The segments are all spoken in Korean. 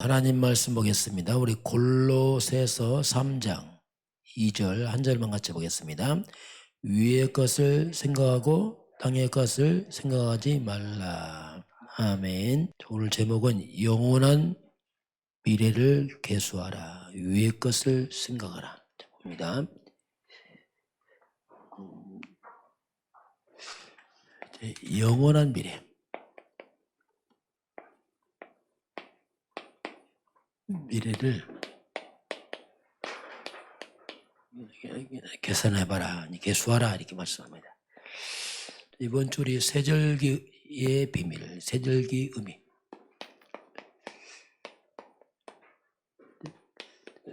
하나님 말씀 보겠습니다. 우리 골로새서 3장 2절 한 절만 같이 보겠습니다. 위의 것을 생각하고 땅의 것을 생각하지 말라. 아멘. 오늘 제목은 영원한 미래를 계수하라. 위의 것을 생각하라. 자, 봅니다. 음, 영원한 미래. 미래를 계산해봐라, 계수하라 이렇게 말씀합니다. 이번 주 우리 세절기의 비밀, 세절기 의미.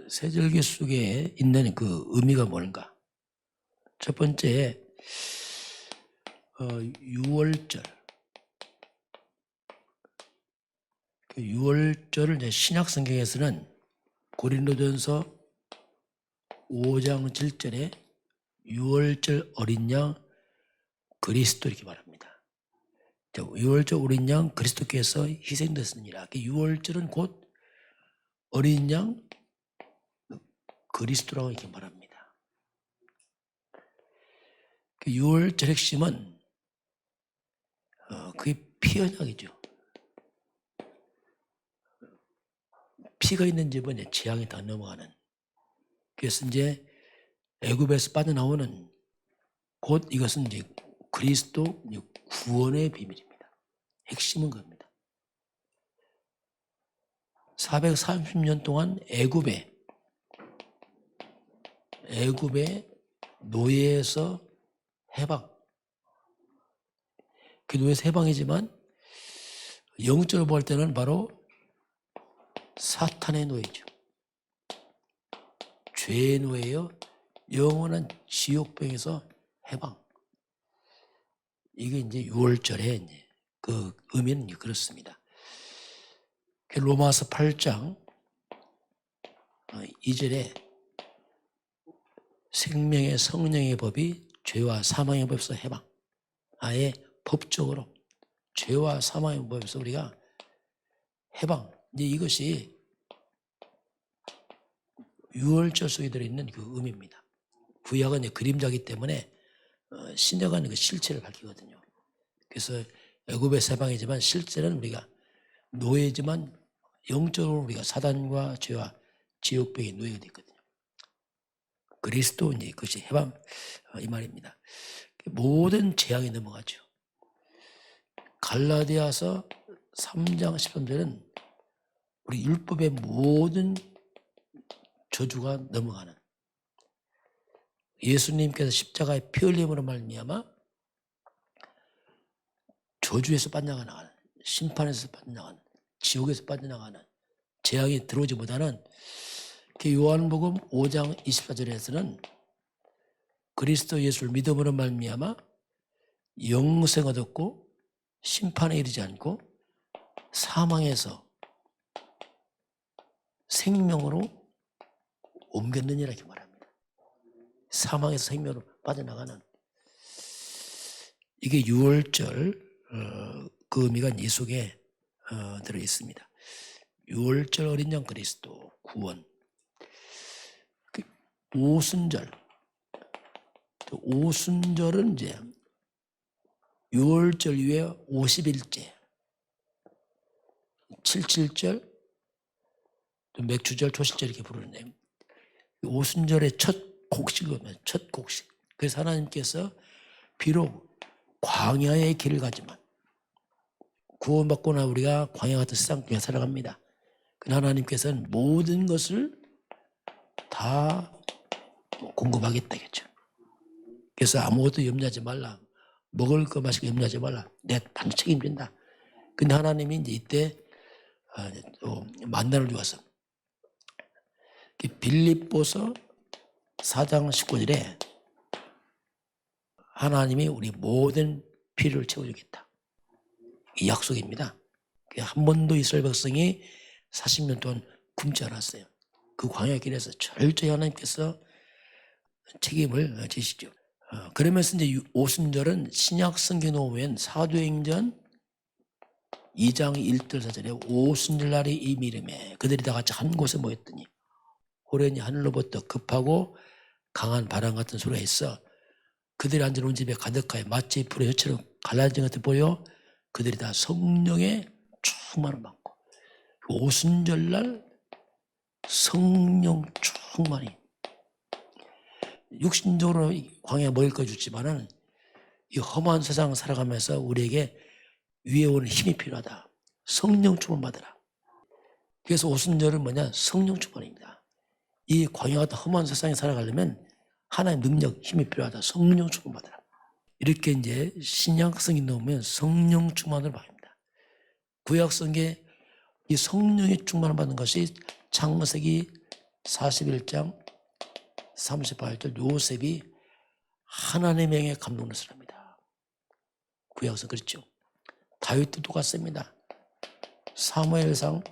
세절기 속에 있는 그 의미가 뭔가? 첫 번째, 어, 6월절. 그 6월절을 이제 신약 성경에서는 고린도전서 5장 7절에 6월절 어린 양 그리스도 이렇게 말합니다. 6월절 어린 양 그리스도께서 희생됐습니다. 6월절은 곧 어린 양 그리스도라고 이렇게 말합니다. 그 6월절 핵심은 어, 그게 피언약이죠. 피가 있는 집은 재앙이 다 넘어가는. 그래서 이제 애굽에서 빠져나오는 곧 이것은 이제 그리스도 구원의 비밀입니다. 핵심은 겁니다. 430년 동안 애굽에 애굽의 노예에서 해방. 그 노예에서 해방이지만 영적으로 볼 때는 바로 사탄의 노예죠. 죄의 노예요. 영원한 지옥병에서 해방. 이게 이제 6월절에 이제 그 의미는 그렇습니다. 그 로마서 8장 2절에 생명의 성령의 법이 죄와 사망의 법에서 해방. 아예 법적으로 죄와 사망의 법에서 우리가 해방. 이제 이것이 6월절 속에 들어있는 그 의미입니다. 구약은 그림자기 때문에 어, 신약은 그 실체를 밝히거든요. 그래서 애굽의 세방이지만 실제는 우리가 노예지만 영적으로 우리가 사단과 죄와 지옥병의 노예가 됐거든요. 그리스도 이제 그것이 해방 어, 이 말입니다. 모든 재앙이 넘어가죠. 갈라디아서 3장 13절은 우리 율법의 모든 저주가 넘어가는 예수님께서 십자가의 피 흘림으로 말미암아 저주에서 빠져나가는 심판에서 빠져나가는 지옥에서 빠져나가는 재앙이 들어오지 못하는 그 요한복음 5장 24절에서는 그리스도 예수를 믿음으로 말미암아 영생 얻었고 심판에 이르지 않고 사망에서 생명으로 옮겼느니라 이렇게 말합니다. 사망에서 생명으로 빠져나가는 이게 6월절 어, 그 의미가 이 속에 어, 들어 있습니다. 6월절 어린 양 그리스도 구원 그 오순절 오순절은 이제 6월절 이후에 50일째 77절 또 맥주절 초실절 이렇게 부르는데 오순절의 첫 곡식이면 첫 곡식 그래서 하나님께서 비록 광야의 길을 가지만 구원받고 나 우리가 광야 같은 세상 중에 살아갑니다. 그 하나님께서는 모든 것을 다 공급하겠다겠죠. 그래서 아무것도 염려하지 말라. 먹을 거거 염려하지 말라. 내가 반드시 책임진다. 근데 하나님이 이제 이때 아, 또 만나를 주어서 빌립보서 4장 19절에 하나님이 우리 모든 필요를 채워주겠다. 이 약속입니다. 한 번도 이스라엘 백성이 40년 동안 굶지 않았어요. 그 광야 길에서 철저히 하나님께서 책임을 지시죠. 어, 그러면서 이제 오순절은 신약 성경 오면 사도행전 2장 1절 4절에 오순절 날이 이 미름에 그들이 다 같이 한 곳에 모였더니 호련히 하늘로부터 급하고 강한 바람 같은 소리가 있어 그들이 앉은 온 집에 가득하여 마치 불의 혀처럼 갈라진 것 같아 보여 그들이 다 성령의 충만을 받고 오순절날 성령 충만이 육신적으로 이 광야 먹일 거 주지만은 이 험한 세상 살아가면서 우리에게 위에 오는 힘이 필요하다. 성령 충만 받으라. 그래서 오순절은 뭐냐? 성령 충만입니다. 이 광야 같은 험한 세상에 살아가려면 하나님 능력, 힘이 필요하다. 성령 충만 받으라. 이렇게 이제 신약성이 나오면 성령 충만을 받습니다. 구약성에 이 성령의 충만을 받는 것이 창세기 41장 38절 요셉이 하나님의 명에 감동을 사람이다. 구약성 그렇죠. 다윗도 똑같습니다. 사무엘상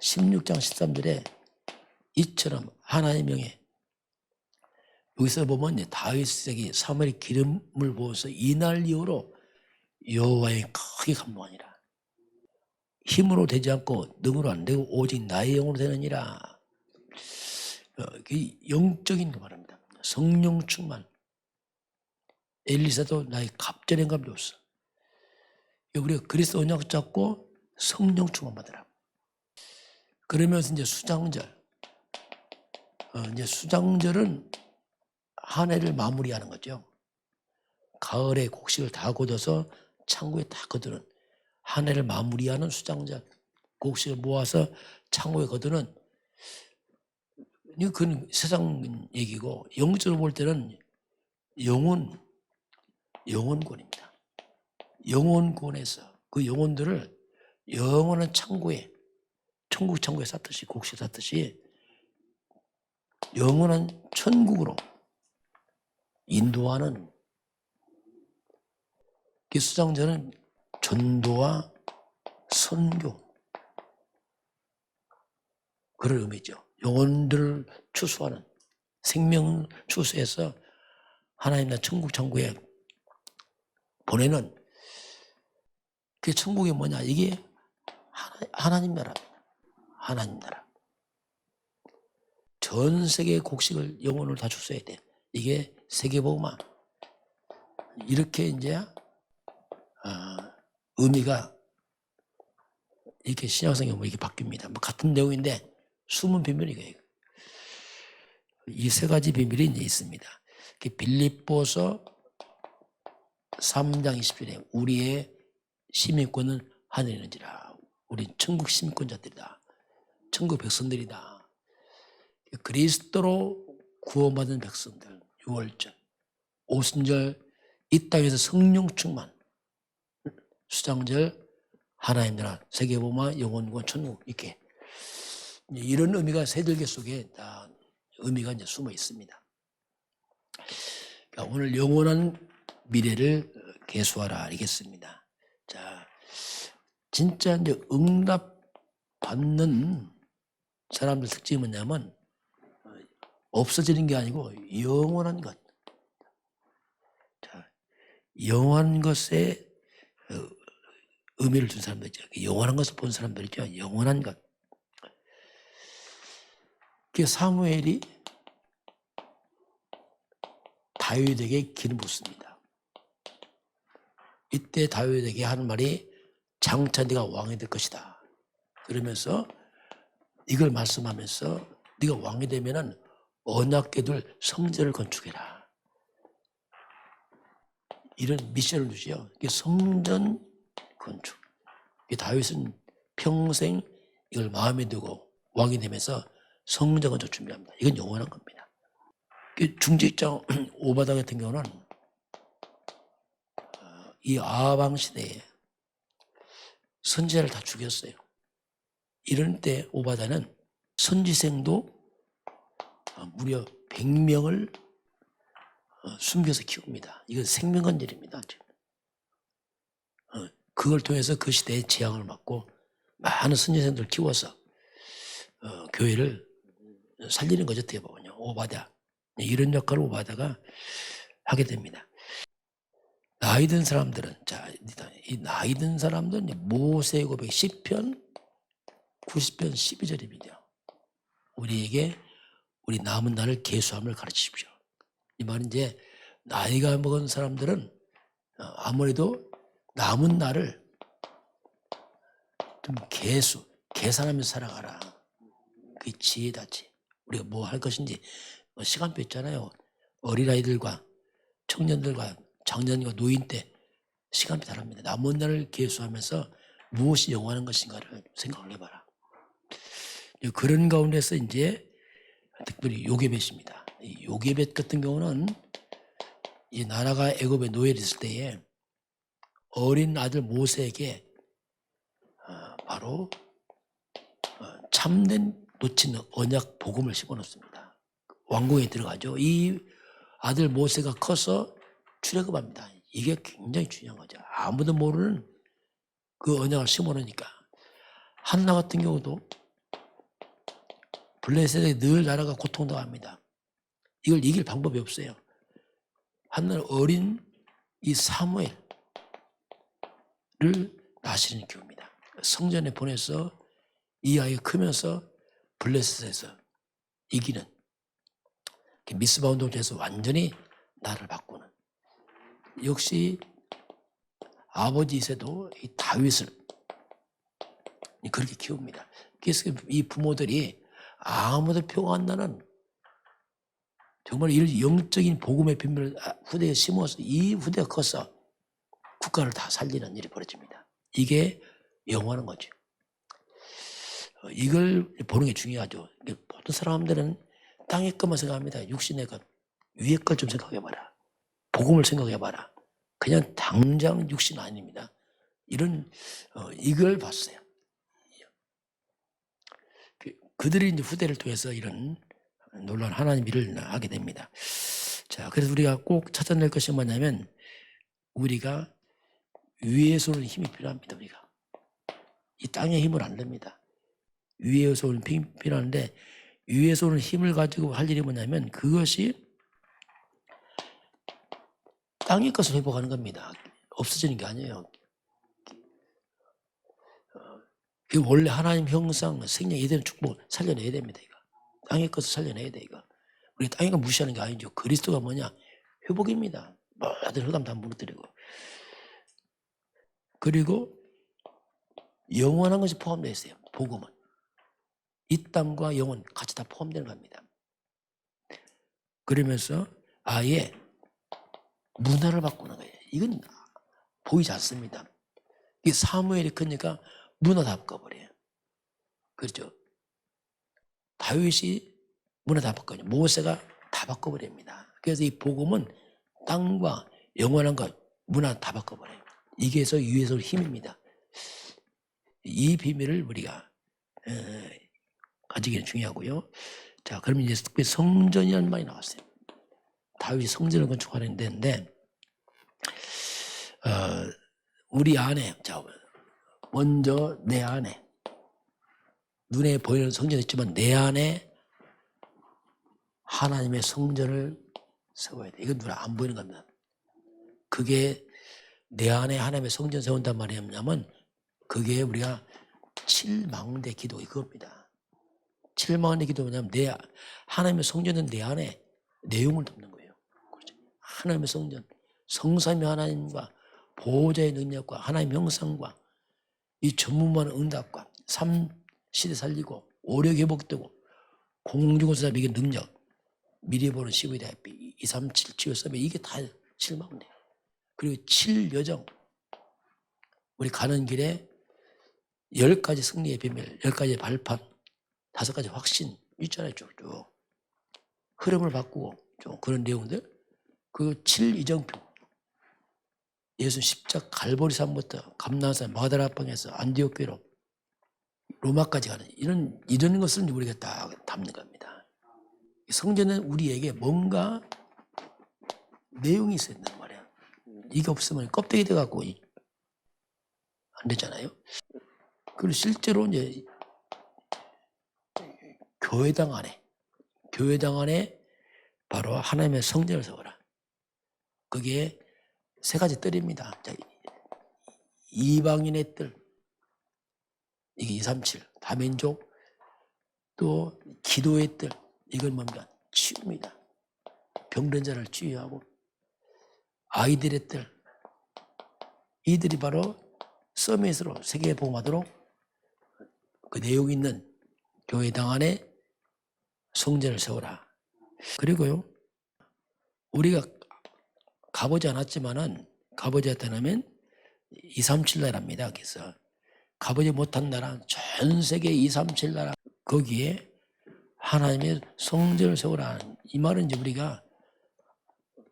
16장 13절에 이처럼 하나님의 명에 여기서 보면 다윗에게 사무엘이 기름을 부어서 이날 이후로 여호와의 크게 감동하니라. 힘으로 되지 않고 능으로 안 되고 오직 나의 영으로 되느니라. 어, 그 영적인 거 말합니다. 성령 충만. 엘리사도 나의 갑절인 감이 없어. 우리가 그리스도 언약 잡고 성령 충만 받으라. 그러면서 이제 수장절. 어, 이제 수장절은 한 해를 마무리하는 거죠. 가을에 곡식을 다 걷어서 창고에 다 거두는 한 해를 마무리하는 수장절. 곡식을 모아서 창고에 거두는 그건 세상 얘기고 영적으로 볼 때는 영혼 영혼권입니다. 영혼권에서 그 영혼들을 영원한 창고에 천국 창고에 쌌듯이 곡식 쌌듯이 영원한 천국으로 인도하는 그 수장자는 전도와 선교 그런 의미죠. 영혼들을 추수하는 생명 추수해서 하나님 나 천국 천국에 보내는 그 천국이 뭐냐 이게 하나, 하나님 나라입니다. 하나님 나라. 전 세계 곡식을 영혼을 다 줬어야 돼. 이게 세계복음화. 이렇게 이제 어, 의미가 이렇게 신약성에 보면 이렇게 바뀝니다. 뭐 같은 내용인데 숨은 비밀이에요. 이 세 가지 비밀이 이제 있습니다. 빌립보서 3장 20절에 우리의 시민권은 하늘에 있는지라. 우리 천국 시민권자들이다. 천국 백성들이다. 그리스도로 구원받은 백성들, 6월절, 오순절, 이 땅에서 성령 충만, 수장절, 하나님 나라, 세계보마, 영원권, 천국, 이렇게. 이런 의미가 세들계 속에 다 의미가 이제 숨어 있습니다. 그러니까 오늘 영원한 미래를 개수하라 알겠습니다. 자, 진짜 이제 응답 받는 사람들 특징이 뭐냐면 없어지는 게 아니고 영원한 것. 자, 영원한 것에 어, 의미를 준 사람들이죠. 영원한 것을 본 사람들이죠. 영원한 것. 그 사무엘이 다윗에게 기름 붓습니다. 이때 다윗에게 하는 말이 장차 네가 왕이 될 것이다. 그러면서 이걸 말씀하면서 네가 왕이 되면은 언약궤들 성전을 건축해라. 이런 미션을 주시요. 이게 성전 건축. 이 다윗은 평생 이걸 마음에 두고 왕이 되면서 성전 건축 준비합니다. 이건 영원한 겁니다. 중직장 오바다 같은 경우는 어, 이 아방 시대에 선지자를 다 죽였어요. 이런 때 오바다는 선지생도 어, 무려 100명을 어, 숨겨서 키웁니다. 이건 생명건절입니다. 그걸 통해서 그 시대의 재앙을 막고 많은 선지생들을 키워서 교회를 살리는 거죠. 어떻게 보면요. 오바다. 이런 역할을 오바다가 하게 됩니다. 나이 든 사람들은 자, 이 나이 든 사람들은 모세 고백 10편 90편 12절입니다. 우리에게 우리 남은 날을 계수함을 가르치십시오. 이 말은 이제 나이가 먹은 사람들은 어, 아무래도 남은 날을 좀 계수, 계산하면서 살아가라. 그게 지혜다지. 우리가 뭐 할 것인지 뭐 시간표 있잖아요. 어린아이들과 청년들과 장년과 노인 때 시간표 다릅니다. 남은 날을 계수하면서 무엇이 영원한 것인가를 생각을 해봐라. 그런 가운데서 이제 특별히 요괴벳입니다. 이 요괴벳 같은 경우는 이 나라가 애굽에 노예를 있을 때에 어린 아들 모세에게 어, 바로 어, 참된 놓친 언약 복음을 심어놓습니다. 왕궁에 들어가죠. 이 아들 모세가 커서 출애굽합니다. 이게 굉장히 중요한 거죠. 아무도 모르는 그 언약을 심어놓으니까 한나 같은 경우도 블레셋에 늘 나라가 고통당합니다. 이걸 이길 방법이 없어요. 한나는 어린 이 사무엘을 나시는 키웁니다. 성전에 보내서 이 아이가 크면서 블레셋에서 이기는 미스바 운동에서 완전히 나를 바꾸는 역시 아버지 이세도 이 다윗을 그렇게 키웁니다. 그래서 이 부모들이 아무도 안 나는 정말 이런 영적인 복음의 비밀을 아, 후대에 심어서 이 후대가 커서 국가를 다 살리는 일이 벌어집니다. 이게 영원한 거죠. 어, 이걸 보는 게 중요하죠. 보통 사람들은 땅의 것만 생각합니다. 육신의 것, 위의 걸 좀 생각해봐라. 복음을 생각해봐라. 그냥 당장 육신 아닙니다. 이런 어, 이걸 봤어요. 그, 그들이 이제 후대를 통해서 이런 놀라운 하나님 일을 하게 됩니다. 자, 그래서 우리가 꼭 찾아낼 것이 뭐냐면 우리가 위에서 오는 힘이 필요합니다. 우리가 이 땅의 힘을 안 됩니다. 위에서 오는 힘이 필요한데 위에서 오는 힘을 가지고 할 일이 뭐냐면 그것이 땅의 것을 회복하는 겁니다. 없어지는 게 아니에요. 어, 그 원래 하나님 형상, 생명, 이대로 축복 살려내야 됩니다. 이거. 땅의 것을 살려내야 돼 이거. 우리 땅의 것 무시하는 게 아니죠. 그리스도가 뭐냐? 회복입니다. 모든 흑암 다 무너뜨리고. 그리고 영원한 것이 포함되어 있어요. 복음은. 이 땅과 영혼 같이 다 포함되는 겁니다. 그러면서 아예 문화를 바꾸는 거예요. 이건 보이지 않습니다. 이 사무엘이 크니까 문화 다 바꿔버려요. 그렇죠? 다윗이 다 바꿔요. 모세가 다 바꿔버립니다. 그래서 이 복음은 땅과 영원한 것, 문화 다 바꿔버려요. 이게 서 위에서 힘입니다. 이 비밀을 우리가 가지기는 중요하고요. 자, 그러면 이제 특히 성전이라는 말이 나왔어요. 다윗이 성전을 건축하는 데인데, 어, 우리 안에, 자, 먼저 내 안에, 눈에 보이는 성전이 있지만 내 안에 하나님의 성전을 세워야 돼. 이건 눈에 안 보이는 겁니다. 그게 내 안에 하나님의 성전 세운단 말이 뭐냐면 그게 우리가 칠망대 기도 이겁니다. 칠망대 기도 뭐냐면 내 하나님의 성전은 내 안에 내용을 담는 거예요. 그렇죠? 하나님의 성전, 성삼위 하나님과 보호자의 능력과 하나님 형상과 이 전문만 응답과 삼 시대 살리고 오래 회복되고 공중고사 이게 능력 미리 보는 시브이다 237 치유서면 이게 다 실망돼. 그리고 7 여정 우리 가는 길에 열 가지 승리의 비밀, 열 가지 발판, 다섯 가지 확신 있잖아요, 쭉쭉. 흐름을 바꾸고 좀 그런 내용들. 그 7 이정표. 예수 십자 갈보리 산부터 감나산 마다라방에서 안디옥 교로 로마까지 가는 이런 이런 것을 우리가 다 담는 겁니다. 성전은 우리에게 뭔가 내용이 있어야 된단 말이야. 이게 없으면 껍데기 돼 갖고 안 되잖아요. 그리고 실제로 이제 교회당 안에 교회당 안에 바로 하나님의 성전을 세워라. 그게 세 가지 뜰입니다. 자, 이방인의 뜰, 이게 237, 다민족, 또 기도의 뜰, 이건 뭡니까? 치유입니다. 병든 자를 치유하고, 아이들의 뜰, 이들이 바로 서밋으로 세계에 복음하도록 그 내용 있는 교회당 안에 성전을 세워라. 그리고요, 우리가 가보지 않았지만은 가보지 않다면 237 나라입니다. 그래서 가보지 못한 나라, 전 세계 237 나라 거기에 하나님의 성전을 세우라. 이 말은 이제 우리가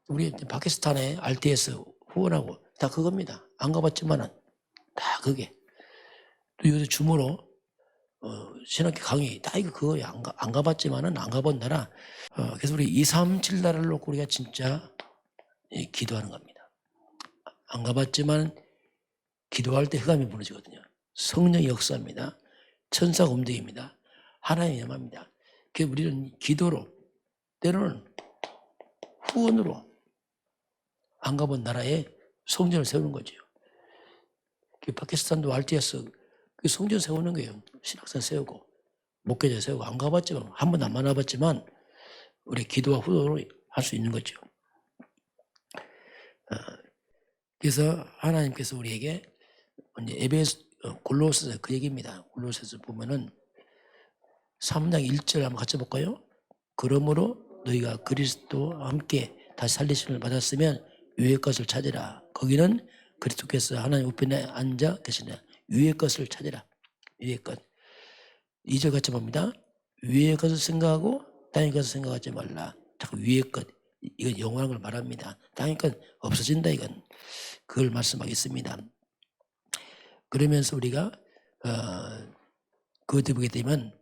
우리 파키스탄의 RTS 후원하고 다 그겁니다. 안 가봤지만은 다 그게. 또 요새 주모로 어, 신학교 강의 다 이거 그거야. 안, 가, 안 가봤지만은 안 가본 나라. 어, 그래서 우리 237 나라를 놓고 우리가 진짜 예, 기도하는 겁니다. 안 가봤지만 기도할 때 흑암이 무너지거든요. 성령의 역사입니다. 천사가 움직입니다. 하나님의 영합니다. 그 우리는 기도로 때로는 후원으로 안 가본 나라에 성전을 세우는 거죠. 그 파키스탄도 RTS 그 성전 세우는 거예요. 신학생 세우고 목회자 세우고 안 가봤지만 한 번도 안 만나봤지만 우리 기도와 후원으로 할 수 있는 거죠. 어, 그래서 하나님께서 우리에게 에베소 어, 골로새서 그 얘기입니다. 골로새서 보면은 3장 1절 한번 같이 볼까요? 그러므로 너희가 그리스도와 함께 다시 살리심을 받았으면 위의 것을 찾으라. 거기는 그리스도께서 하나님 우편에 앉아 계시네. 위의 것을 찾으라. 위의 것. 2절 같이 봅니다. 위의 것을 생각하고 땅의 것을 생각하지 말라. 자꾸 위의 것. 이건 영원한 걸 말합니다. 것 없어진다 이건. 그걸 말씀하겠습니다. 그러면서 우리가 어, 그것을 보게 되면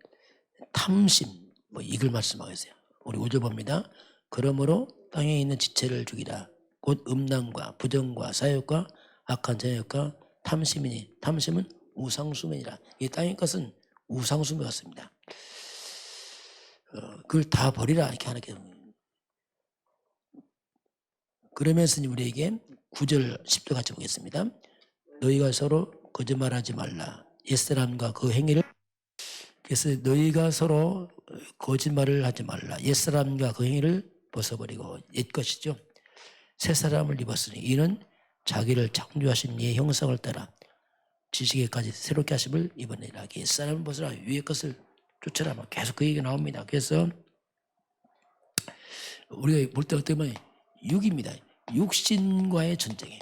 탐심 뭐 이걸 말씀하겠어요. 우리 5절 봅니다. 그러므로 땅에 있는 지체를 죽이라. 곧 음란과 부정과 사욕과 악한 자욕과 탐심이니 탐심은 우상수면이라. 이 땅의 것은 우상수면 같습니다. 어, 그걸 다 버리라 이렇게 하는 게 그러면서 우리에게 9절 10절 같이 보겠습니다. 너희가 서로 거짓말하지 말라. 옛사람과 그 행위를 그래서 너희가 서로 거짓말을 하지 말라. 옛사람과 그 행위를 벗어버리고 옛것이죠. 새 사람을 입었으니 이는 자기를 창조하신 이의 형상을 따라 지식에까지 새롭게 하심을 입어내라. 옛사람을 벗어라. 위의 것을 쫓아라. 막 계속 그 얘기 나옵니다. 그래서 우리가 볼 때 어떻게 보면 육입니다. 육신과의 전쟁이에요.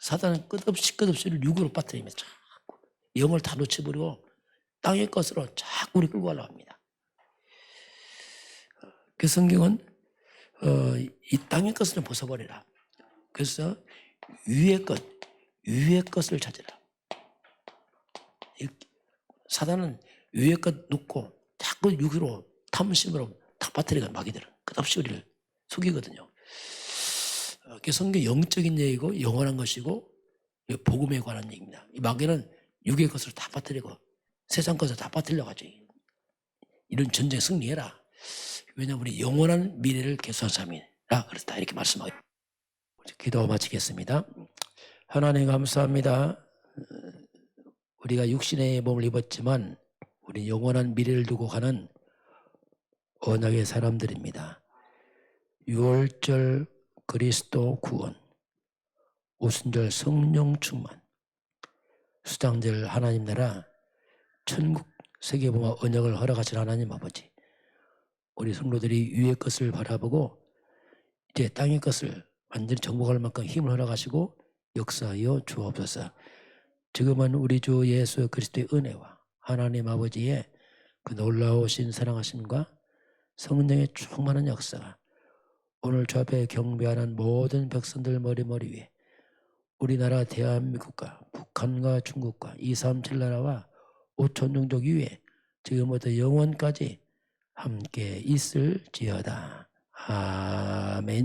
사단은 끝없이 끝없이 육으로 빠뜨리며 자꾸 영을 다 놓쳐버리고 땅의 것으로 자꾸 우리 끌고 합니다. 그 성경은 어, 이 땅의 것을 벗어버리라. 그래서 위의 것, 위의 것을 찾으라. 이 사단은 위의 것 놓고 자꾸 육으로 탐심으로 다 빠뜨리가 마귀들은 끝없이 우리를 속이거든요. 어, 그 성경 영적인 얘기고 영원한 것이고 복음에 관한 얘기입니다. 이 마귀는 육의 것을 다 빠뜨리고 세상 것을 다 하죠. 이런 전쟁 승리해라. 왜냐하면 우리 영원한 미래를 개수한 사람이라 그렇다 이렇게 말씀하고 기도 마치겠습니다. 하나님 감사합니다. 우리가 육신의 몸을 입었지만 우리 영원한 미래를 두고 가는 언약의 사람들입니다. 6월절 그리스도 구원, 오순절 성령 충만, 수장절 하나님 나라, 천국 세계보마 언약을 허락하신 하나님 아버지, 우리 성도들이 위의 것을 바라보고 이제 땅의 것을 완전히 정복할 만큼 힘을 허락하시고 역사하여 주옵소서. 지금은 우리 주 예수 그리스도의 은혜와 하나님 아버지의 그 놀라우신 사랑하심과 성령의 충만한 역사가 오늘 저 앞에 경배하는 모든 백성들 머리머리 위에 우리나라 대한민국과 북한과 중국과 237 나라와 5천 종족 위에 지금부터 영원까지 함께 있을지어다. 아멘.